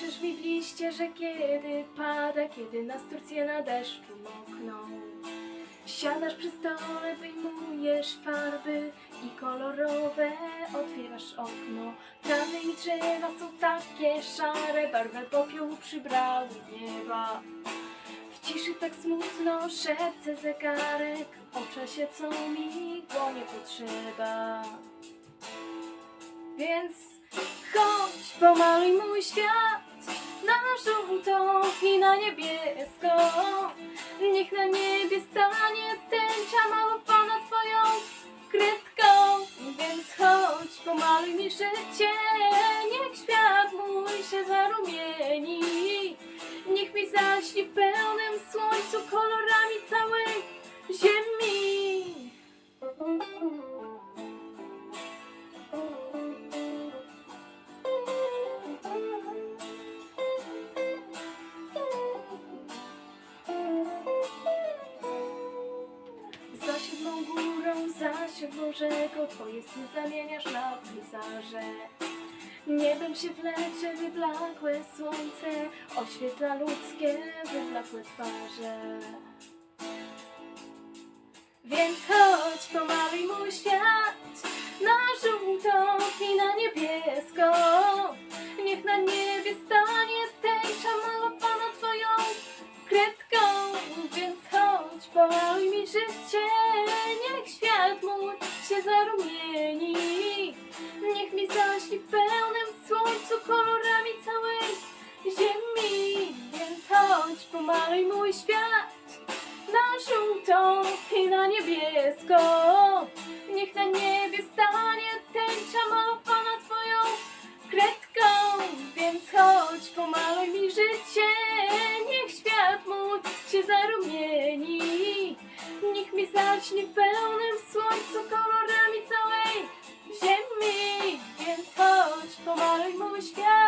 Powiesz mi w liście, że kiedy pada, kiedy nas Turcje na deszczu mokną. Siadasz przy stole, wyjmujesz farby i kolorowe otwierasz okno. Trawy i drzewa są takie szare, barwę popiołu przybrały nieba. W ciszy tak smutno szepce zegarek o czasie, co mi go nie potrzeba. Więc chodź, pomaluj mój świat na żółto i na niebiesko. Niech na niebie stanie tęcza malowana twoją kredką. Więc chodź, pomaluj mi życie, niech świat mój się zarumieni. Niech mi zaśni w pełnym słońcu kolorami całej ziemi. Siódmą rzeką Twoje sny zamieniasz na pejzaże Niebem się wlecze wyblakłe słońce Oświetla ludzkie wyblakłe twarze. Więc chodź, pomaluj mój świat pomaluj mi życie Niech świat mój się zarumieni. Niech mi zaśni w pełnym słońcu kolorami całej ziemi. Więc chodź, pomaluj mój świat Na żółto i na niebiesko mi zacznie w pełnym słońcu kolorami całej ziemi. Więc chodź, pomaluj mój świat.